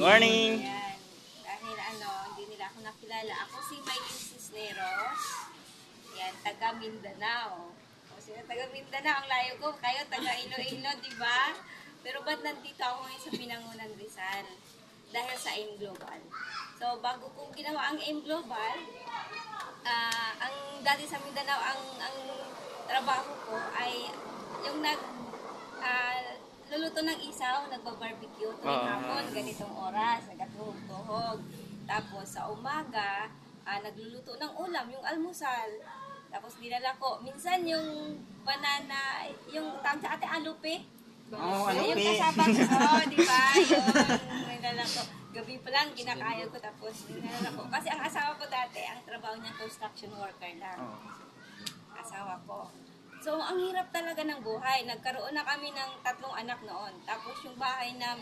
morning. Yan. Dahil ano, hindi nila ako nakilala. Ako si Maylin Cisneros. Yan, taga Mindanao. O sila taga Mindanao, ang layo ko. Kayo taga Iloilo, di ba? Pero ba't nandito ako ngayon sa Pinangunan Rizal? Dahil sa AIM Global. So, bago ko ginawa ang AIM Global, ah, ang dati sa Mindanao, ang, ang trabaho ko ay yung nag ah, luluto ng isaw, nagba-barbecue tuwing Ah. Ganitong oras, nagatuhog-tuhog. Tapos sa umaga, ah, nagluluto ng ulam, yung almusal. Tapos dinala ko, minsan yung banana, yung tawag sa ate alupe. Oh, Yung alupe. kasama ko, oh, di ba? Yung dinala ko. Gabi pa lang, kinakaya ko tapos dinala ko. Kasi ang asawa ko dati, ang trabaho niya construction worker lang Oh. asawa ko. So, ang hirap talaga ng buhay. Nagkaroon na kami ng tatlong anak noon. Tapos yung bahay namin,